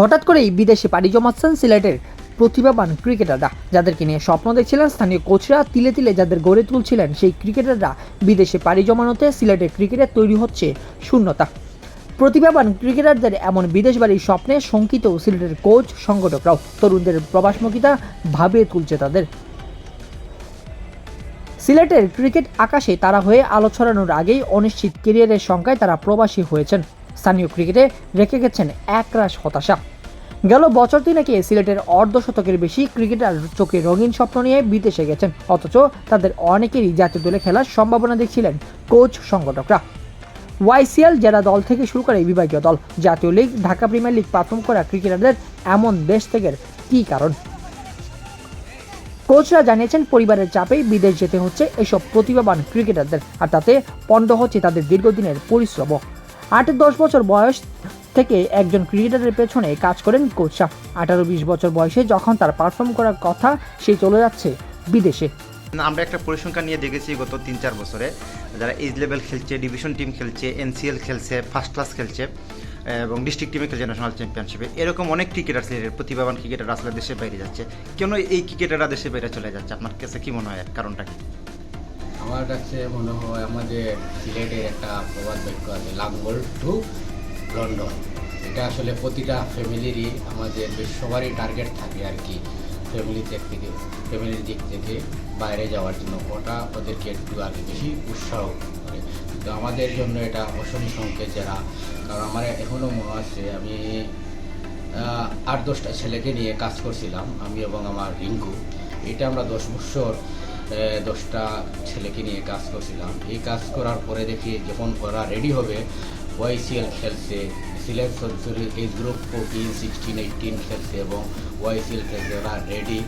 হঠাৎ করেই বিদেশে পাড়ি জমাচ্ছেন সিলেটের প্রতিভাবান ক্রিকেটাররা, যাদেরকে নিয়ে স্বপ্ন দেখছিলেন স্থানীয় কোচরা তিলে তিলে যাদের গড়ে তুলছিলেন সেই ক্রিকেটাররা বিদেশে পাড়ি জমানোতে সিলেটের ক্রিকেটে তৈরি হচ্ছে শূন্যতা। প্রতিভাবান ক্রিকেটারদের এমন বিদেশ বাড়ির স্বপ্নে শঙ্কিত সিলেটের কোচ, সংগঠকরাও তরুণদের প্রবাসমুখিতা ভাবিয়ে তুলছে তাদের। সিলেটের ক্রিকেট আকাশে তারা হয়ে আলো ছড়ানোর আগেই অনিশ্চিত কেরিয়ারের সংখ্যায় তারা প্রবাসী হয়েছেন। স্থানীয় ক্রিকেটে রেখে গেছেন একরাশ হতাশা। গেল বছর তিনেকে সিলেটের অর্ধশতকের বেশি ক্রিকেটার চোখে রঙিন স্বপ্ন নিয়ে বিদেশে গেছেন, অথচ তাদের অনেকেরই জাতীয় দলে খেলার সম্ভাবনা দেখছিলেন কোচ সংগঠকরা। ওয়াইসিএল জেলা দল থেকে শুরু করে বিভাগীয় দল, জাতীয় league, Dhaka premier league perform করা ক্রিকেটারদের এমন দেশ থেকে কী কারণ? কোচরা জানিয়েছেন, পরিবারের চাপেই বিদেশ যেতে হচ্ছে এসব প্রতিভাবান ক্রিকেটারদের, আর তাতে পণ্ড হচ্ছে তাদের দীর্ঘদিনের পরিশ্রম আট দশ বছর বয়স থেকে একজন ক্রিকেটারের পেছনে কাজ করেন কোচরা আঠারো বিশ বছর বয়সে যখন তার পারফর্ম করার কথা সে চলে যাচ্ছে বিদেশে। আমরা একটা পরিসংখ্যান নিয়ে দেখেছি গত তিন চার বছরে। যারা এজ লেভেল খেলছে ডিভিশন টিম খেলছে এনসিএল খেলছে ফার্স্ট ক্লাস খেলছে, এবং ডিস্ট্রিক্ট টিমে খেলছে ন্যাশনাল চ্যাম্পিয়নশিপে এরকম অনেক ক্রিকেটার সিলেটের প্রতিভাবান ক্রিকেটার আসলে দেশের বাইরে যাচ্ছে। কেন এই ক্রিকেটাররা দেশের বাইরে চলে যাচ্ছে? আপনার কাছে কি মনে হয় কারণটা কি? আমার কাছে মনে হয় আমাদের সিলেটের একটা প্রবাদ বাক্য আছে, লাঙ্গল টু লন্ডন। এটা আসলে প্রতিটা ফ্যামিলিরই আমাদের সবারই টার্গেট থাকে আর কি ফ্যামিলি দিক থেকে, ফ্যামিলির দিক থেকে বাইরে যাওয়ার জন্য। ওটা ওদেরকে একটু আগে বেশি উৎসাহ করে। তো আমাদের জন্য এটা অসম সংকেত যারা, কারণ আমার এখনও মনে আছে, আমি আট দশটা ছেলেকে নিয়ে কাজ করছিলাম, আমি এবং আমার রিঙ্কু। এটা আমরা দশ বছর দশটা ছেলেকে নিয়ে কাজ করছিলাম। এই কাজ করার পরে দেখি যখন ওরা রেডি হবে ওয়াইসিএল খেলছে Sylhet sorry age group fourteen sixteen eighteen খেলছে এবং ওয়াইসিএল খেলছে ওরা রেডি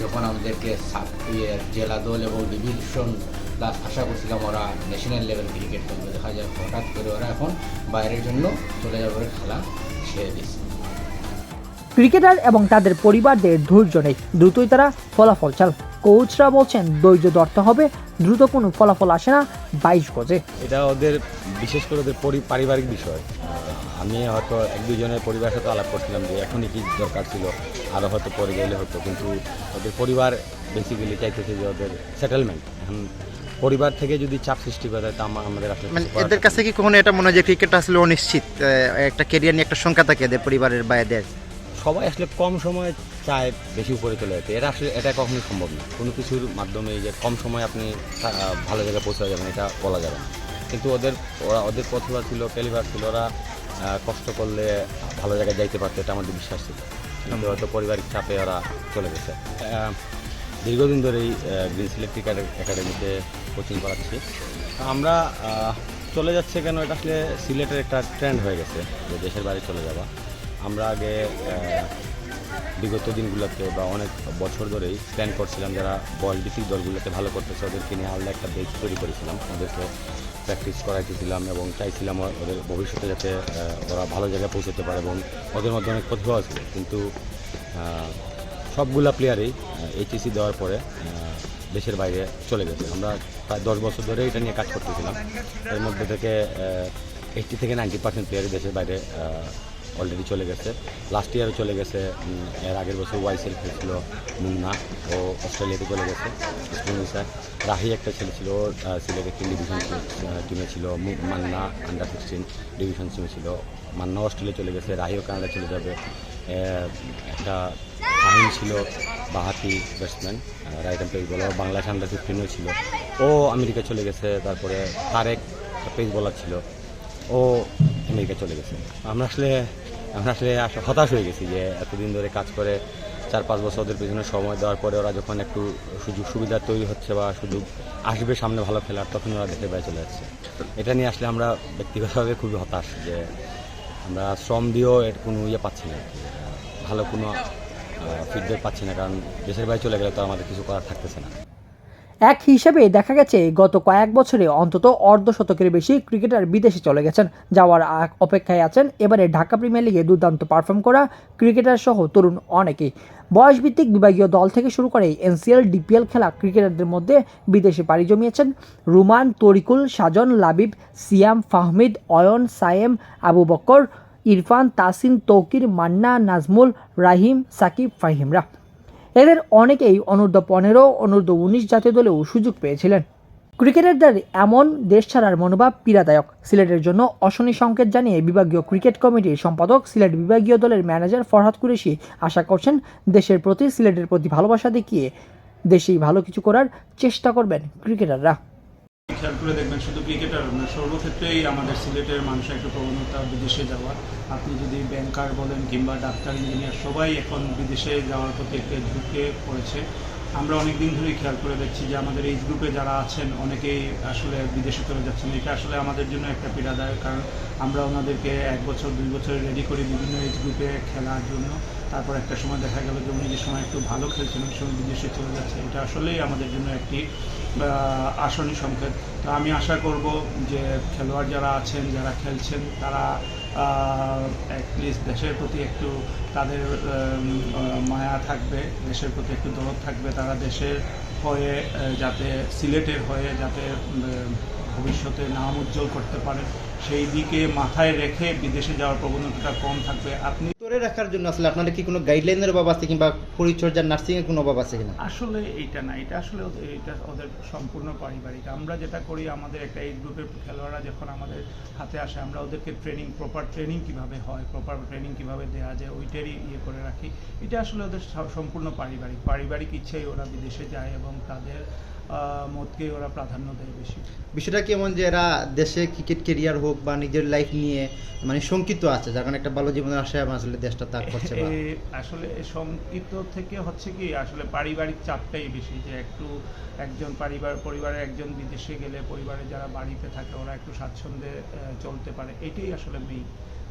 যখন আমাদেরকে সাব- ইয়ে, জেলা দল এবং ডিভিশন প্লাস আশা করছিলাম ওরা ন্যাশনাল লেভেল ক্রিকেট খেলবে। দেখা যায় হঠাৎ করে ওরা এখন বাইরের জন্য চলে যাবে খেলা ছেড়ে দিচ্ছে ক্রিকেটার এবং তাদের পরিবারদের ধৈর্য নেই দ্রুতই তারা ফলাফল চাল। কোচরা বলছেন ধৈর্য ধরতে হবে দ্রুত কোনো ফলাফল আসে না বাইশ গজে। এটা ওদের বিশেষ করে ওদের পারিবারিক বিষয়। আমি হয়তো এক দুজনের পরিবারের সাথে আলাপ করছিলাম যে এখনই কি দরকার ছিল আরও হয়তো পরে গেলে হতো কিন্তু ওদের পরিবার বেসিক্যালি চাইতেছে যে ওদের সেটেলমেন্ট এখন পরিবার থেকে যদি চাপ সৃষ্টি করে তা আমাদের আসলে মানে এদের কাছে কি কখনো এটা মনে হয় যে ক্রিকেট আসলে অনিশ্চিত? আহ, একটা কেরিয়ার নিয়ে একটা সংখ্যা থাকে এদের পরিবারের বাইরে সবাই আসলে কম সময়ে চায় বেশি উপরে চলে যেতে। এটা আসলে, এটা কখনোই সম্ভব না। কোনো কিছুর মাধ্যমে যে কম সময়ে আপনি ভালো জায়গায় পৌঁছে যাবেন, এটা বলা যাবে না। কিন্তু ওদের, ওরা, ওদের প্রতিভা ছিল ক্যালিভার ছিল, ওরা কষ্ট করলে ভালো জায়গায় যাইতে পারতো, এটা আমাদের বিশ্বাস ছিল। কিন্তু হয়তো পারিবারিক চাপে ওরা চলে গেছে। দীর্ঘদিন ধরেই গ্রিন সিলেক্ট একাডেমিতে কোচিং করাচ্ছি। আমরা চলে যাচ্ছে কেন? এটা আসলে সিলেটের একটা ট্রেন্ড হয়ে গেছে, যে দেশের বাইরে চলে যাওয়া। আমরা আগে বিগত দিনগুলোতে বা অনেক বছর ধরেই প্ল্যান করছিলাম যারা বল ডিসি দলগুলোতে ভালো করতেছে ওদেরকে নিয়ে আলাদা একটা বেচ তৈরি করেছিলাম। ওদেরকে প্র্যাকটিস করাইতেছিলাম এবং চাইছিলাম ওদের ভবিষ্যতে যাতে ওরা ভালো জায়গায় পৌঁছতে পারে এবং ওদের মধ্যে অনেক প্রতিভাও আছে কিন্তু সবগুলা প্লেয়ারই এইচএসি দেওয়ার পরে দেশের বাইরে চলে গেছে। আমরা প্রায় দশ বছর ধরে এটা নিয়ে কাজ করতেছিলাম। এর মধ্যে থেকে এইটটি থেকে নাইনটি পার্সেন্ট প্লেয়ারই দেশের বাইরে অলরেডি চলে গেছে। লাস্ট ইয়ারও চলে গেছে এর আগের বছর ওয়াইসেল খেলছিল মুন্না ও অস্ট্রেলিয়াতে চলে গেছে। রাহি একটা ছেলে ছিল সিলেটের ডিভিশন টিমে ছিল। মান্না আন্ডার সিক্সটিন ডিভিশন টিমে ছিল। মান্না অস্ট্রেলিয়া চলে গেছে রাহিও কানাডা চলে যাবে। একটা আহিম ছিল বাহাতি ব্যাটসম্যান রাইট এম্পেজ বলার বাংলাদেশ আন্ডার ফিফটিনও ছিল। ও আমেরিকা চলে গেছে, তারপরে তারেক পেস বলার ছিল। ও আমেরিকা চলে গেছে। আমরা আসলে আমরা আসলে আস- হতাশ হয়ে গেছি যে এতদিন ধরে কাজ করে চার পাঁচ বছর ওদের পেছনে সময় দেওয়ার পরে ওরা যখন একটু সুযোগ সুবিধা তৈরি হচ্ছে বা সুযোগ আসবে সামনে ভালো খেলার, তখন ওরা দেশের বাইরে চলে যাচ্ছে। এটা নিয়ে আসলে আমরা ব্যক্তিগতভাবে খুবই হতাশ যে আমরা শ্রম দিয়েও এর কোনো ইয়ে পাচ্ছি না। ভালো কোনো ফিডব্যাক পাচ্ছি না, কারণ দেশের বাইরে চলে গেলে তো আমাদের কিছু করার থাকতেছে না। এক হিসেবে দেখা গেছে, গত কয়েক বছরে অন্তত অর্ধ শতকের বেশি ক্রিকেটার বিদেশে চলে গেছেন। যাওয়ার অপেক্ষায় আছেন। এবারে ঢাকা প্রিমিয়ার লিগে দুর্দান্ত পারফর্ম করা ক্রিকেটার সহ তরুণ অনেকেই। বয়সভিত্তিক বিভাগীয় দল থেকে শুরু করে এনসিএল, ডিপিএল খেলা ক্রিকেটারদের মধ্যে বিদেশে পাড়ি জমিয়েছেন রুমান, তরিকুল, সাজন, লাবিব, সিয়াম, ফাহমিদ, অয়ন, সায়েম, আবু বক্কর, ইরফান, তাসিন, তৌকির, মান্না, নাজমুল, রাহিম, সাকিব, ফাহিমরা। এদের অনেকেই অনূর্ধ্ব পনেরো, অনূর্ধ্ব উনিশ জাতীয় দলেও সুযোগ পেয়েছিলেন। ক্রিকেটারদের এমন দেশ ছাড়ার মনোভাব পীড়াদায়ক। সিলেটের জন্য অশনি সংকেত জানিয়ে বিভাগীয় ক্রিকেট কমিটির সম্পাদক সিলেট বিভাগীয় দলের ম্যানেজার ফরহাদ কুরেশি আশা করছেন, দেশের প্রতি সিলেটের প্রতি ভালোবাসা দেখিয়ে দেশেই ভালো কিছু করার চেষ্টা করবেন ক্রিকেটাররা। খেয়াল করে দেখবেন শুধু ক্রিকেটার না, সর্বক্ষেত্রেই আমাদের সিলেটের মানুষের একটা প্রবণতা বিদেশে যাওয়ার। আপনি যদি ব্যাংকার বলেন কিংবা ডাক্তার, ইঞ্জিনিয়ার, সবাই এখন বিদেশে যাওয়ার প্রতি একটা ঝুঁকে পড়েছে। আমরা অনেক দিন ধরেই খেয়াল করে দেখছি যে আমাদের এই গ্রুপে যারা আছেন, অনেকেই আসলে বিদেশে চলে যাচ্ছেন। এটা আসলে আমাদের জন্য একটা পীড়াদায়ক, কারণ আমরা ওনাদেরকে এক বছর, দুই বছর রেডি করি বিভিন্ন এজ গ্রুপে খেলার জন্য। তারপর একটা সময় দেখা গেল যে উনি যে সময় একটু ভালো খেলছেন ওই সময় বিদেশে চলে যাচ্ছে। এটা আসলেই আমাদের জন্য একটি আহ, আসনি সংকেত। তো আমি আশা করব যে খেলোয়াড় যারা আছেন যারা খেলছেন তারা অ্যাটলিস্ট দেশের প্রতি একটু তাদের মায়া থাকবে দেশের প্রতি একটু দরদ থাকবে। তারা দেশের হয়ে যাতে সিলেটের হয়ে যাতে ভবিষ্যতে নাম উজ্জ্বল করতে পারে। সেই দিকে মাথায় রেখে বিদেশে যাওয়ার প্রবণতাটা কম থাকবে। আপনি ধরে রাখার জন্য আসলে আপনাদের কি কোনো গাইডলাইনের অভাব আছে কিংবা পরিচর্যার নার্সিং এর কোনো অভাব আছে কিনা? আসলে এইটা না, এটা আসলে এটা ওদের সম্পূর্ণ পারিবারিক। আমরা যেটা করি, আমাদের একটা এই গ্রুপের খেলোয়াড়রা যখন আমাদের হাতে আসে, আমরা ওদেরকে ট্রেনিং প্রপার ট্রেনিং কীভাবে হয় প্রপার ট্রেনিং কীভাবে দেওয়া যায়, ওইটারই ইয়ে করে রাখি। এটা আসলে ওদের সম্পূর্ণ পারিবারিক। পারিবারিক ইচ্ছেই ওরা বিদেশে যায় এবং তাদের মতকে ওরা প্রাধান্য দেয় বেশি। বিষয়টা কি এমন যে এরা দেশে ক্রিকেট কেরিয়ার হোক বা নিজের লাইফ নিয়ে মানে শঙ্কিত আছে যার কারণে একটা ভালো জীবনের আশায় আসলে দেশটা তাক করছে আসলে সংকীর্ত থেকে হচ্ছে কি আসলে পারিবারিক চাপটাই বেশি যে একটু একজন পরিবার পরিবারের একজন বিদেশে গেলে পরিবারে যারা বাড়িতে থাকে ওরা একটু স্বাচ্ছন্দ্যে চলতে পারে এটাই আসলে মেইন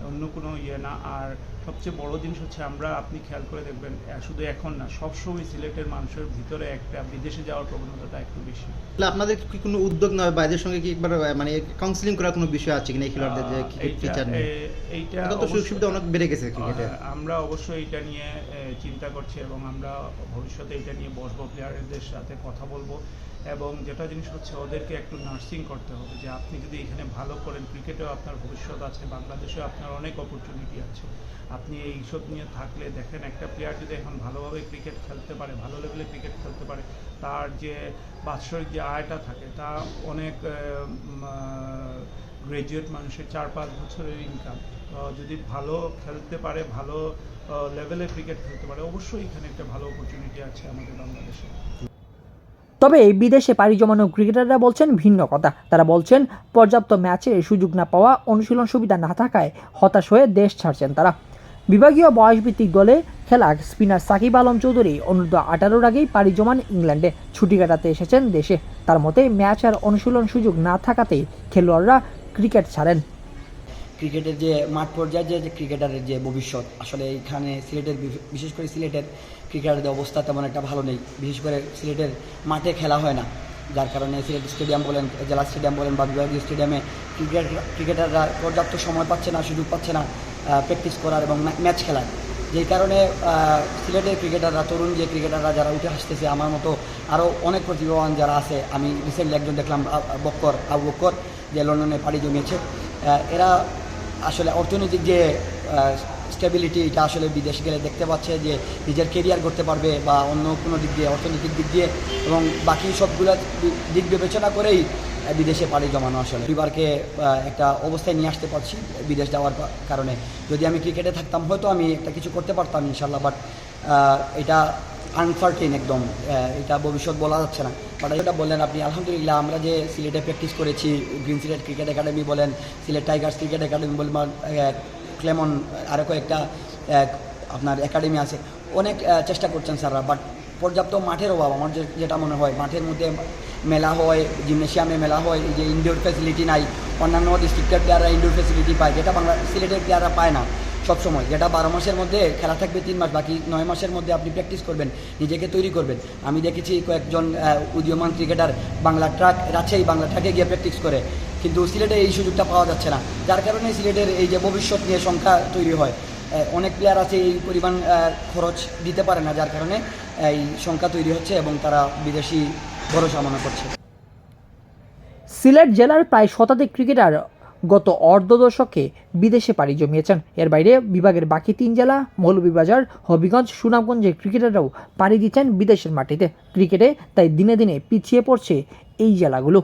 অন্য কোনো ইয়ে না। আর সবচেয়ে বড় জিনিস হচ্ছে আমরা আপনি খেয়াল করে দেখবেন শুধু এখন না সবসময় সিলেটের মানুষের ভিতরে একটা বিদেশে যাওয়ার প্রবণতাটা একটু বেশি। তাহলে আপনাদের কি কোনো উদ্যোগ নয় বা এদের সঙ্গে কি একবার মানে কাউন্সিলিং করার কোনো বিষয় আছে কিনা এই খেলোয়াড়দের যে ক্রিকেট এইটা- ফিচার নিয়ে? এ- এইটা এখন তো সুযোগ সুবিধা অনেক বেড়ে গেছে ক্রিকেটে আমরা অবশ্যই এটা নিয়ে চিন্তা করছি এবং আমরা ভবিষ্যতে এটা নিয়ে বসবো প্লেয়ারদের সাথে কথা বলব। এবং যেটা জিনিস হচ্ছে ওদেরকে একটু নার্সিং করতে হবে যে আপনি যদি এখানে ভালো করেন ক্রিকেটেও আপনার ভবিষ্যৎ আছে, বাংলাদেশেও আপনার অনেক অপরচুনিটি আছে। আপনি এইসব নিয়ে থাকলে দেখেন একটা প্লেয়ার যদি এখন ভালোভাবে ক্রিকেট খেলতে পারে, ভালো লেভেলে ক্রিকেট খেলতে পারে, তার যে বাৎসরিক যে আয়টা থাকে, তা অনেক গ্রাজুয়েট মানুষের চার পাঁচ বছরের ইনকাম যদি ভালো খেলতে পারে, ভালো লেভেলে ক্রিকেট খেলতে পারে, অবশ্যই এখানে একটা ভালো অপরচুনিটি আছে আমাদের বাংলাদেশে। তবে বিদেশে পাড়ি জমানো ক্রিকেটাররা বলছেন ভিন্ন কথা। তারা বলছেন, পর্যাপ্ত ম্যাচে সুযোগ না পাওয়া, অনুশীলন সুবিধা না থাকায় হতাশ হয়ে দেশ ছাড়ছেন তারা। বিভাগীয় বয়সভিত্তিক দলে খেলা স্পিনার সাকিব আলম চৌধুরী অনূর্ধ্ব আঠারোর আগেই পাড়ি জমান ইংল্যান্ডে। ছুটি কাটাতে এসেছেন দেশে। তার মতে, ম্যাচ আর অনুশীলন সুযোগ না থাকাতেই খেলোয়াড়রা ক্রিকেট ছাড়েন। ক্রিকেটের যে মাঠ পর্যায়ে যে ক্রিকেটারের যে ভবিষ্যৎ, আসলে এখানে সিলেটের, বিশেষ করে সিলেটের ক্রিকেটারদের অবস্থা তেমন একটা ভালো নেই। বিশেষ করে সিলেটের মাঠে খেলা হয় না। যার কারণে সিলেট স্টেডিয়াম বলেন, জেলা স্টেডিয়াম বলেন বা বিভাগীয় স্টেডিয়ামে ক্রিকেট, ক্রিকেটাররা পর্যাপ্ত সময় পাচ্ছে না, সুযোগ পাচ্ছে না প্র্যাকটিস করার এবং ম্যাচ খেলার। যেই কারণে সিলেটের ক্রিকেটাররা, তরুণ যে ক্রিকেটাররা যারা উঠে আসতেছে, আমার মতো আরও অনেক প্রতিভাবান যারা আছে, আমি রিসেন্টলি একজন দেখলাম বক্কর, আবু বক্কর, যে লন্ডনে পাড়ি জমিয়েছে। এরা আসলে অর্থনৈতিক যে স্টেবিলিটি এটা আসলে বিদেশ গেলে দেখতে পাচ্ছে যে নিজের কেরিয়ার করতে পারবে বা অন্য কোনো দিক দিয়ে, অর্থনৈতিক দিক দিয়ে এবং বাকি সবগুলো দিক বিবেচনা করেই বিদেশে পাড়ি জমানো আসলে। পরিবারকে একটা অবস্থায় নিয়ে আসতে পারছি বিদেশ যাওয়ার কারণে। যদি আমি ক্রিকেটে থাকতাম হয়তো আমি একটা কিছু করতে পারতাম ইনশাল্লাহ বাট এটা আনসার্টেন একদম এটা ভবিষ্যৎ বলা যাচ্ছে না। বাট যেটা বললেন আপনি, আলহামদুলিল্লাহ, আমরা যে সিলেটে প্র্যাকটিস করেছি গ্রিন সিলেট ক্রিকেট একাডেমি বলেন, সিলেট টাইগার্স ক্রিকেট একাডেমি বলেন ক্লেমন আরও কয়েকটা আপনার একাডেমি আছে, অনেক চেষ্টা করছেন স্যাররা বাট পর্যাপ্ত মাঠের অভাব, আমার যেটা মনে হয়, মাঠের মধ্যে মেলা হয় জিমনেশিয়ামে মেলা হয় যে ইনডোর ফেসিলিটি নাই, অন্যান্য ডিস্ট্রিক্টের প্লেয়াররা ইনডোর ফেসিলিটি পায়, যেটা বাংলা সিলেটের প্লেয়াররা পায় না সবসময়। যেটা বারো মাসের মধ্যে খেলা থাকবে, তিন মাস। বাকি নয় মাসের মধ্যে আপনি প্র্যাকটিস করবেন, নিজেকে তৈরি করবেন। আমি দেখেছি কয়েকজন উদীয়মান ক্রিকেটার বাংলা ট্রাক রাজশাহী বাংলা ট্রাকে গিয়ে প্র্যাকটিস করে। কিন্তু সিলেটে এই সুযোগটা পাওয়া যাচ্ছে না। যার কারণে সিলেটের এই যে ভবিষ্যৎ নিয়ে সংখ্যা তৈরি হয়। অনেক প্লেয়ার আছে এই পরিমাণ খরচ দিতে পারে না, যার কারণে এই সংখ্যা তৈরি হচ্ছে এবং তারা বিদেশি ভরসা মনে করছে। সিলেট জেলার প্রায় শতাধিক ক্রিকেটার গত অর্ধ দশকে বিদেশে পাড়ি জমিয়েছেন। এর বাইরে বিভাগের বাকি তিন জেলা, মৌলভীবাজার, হবিগঞ্জ, সুনামগঞ্জের ক্রিকেটাররাও পাড়ি দিচ্ছেন বিদেশের মাটিতে। ক্রিকেটে তাই দিনে দিনে পিছিয়ে পড়ছে এই জেলাগুলো।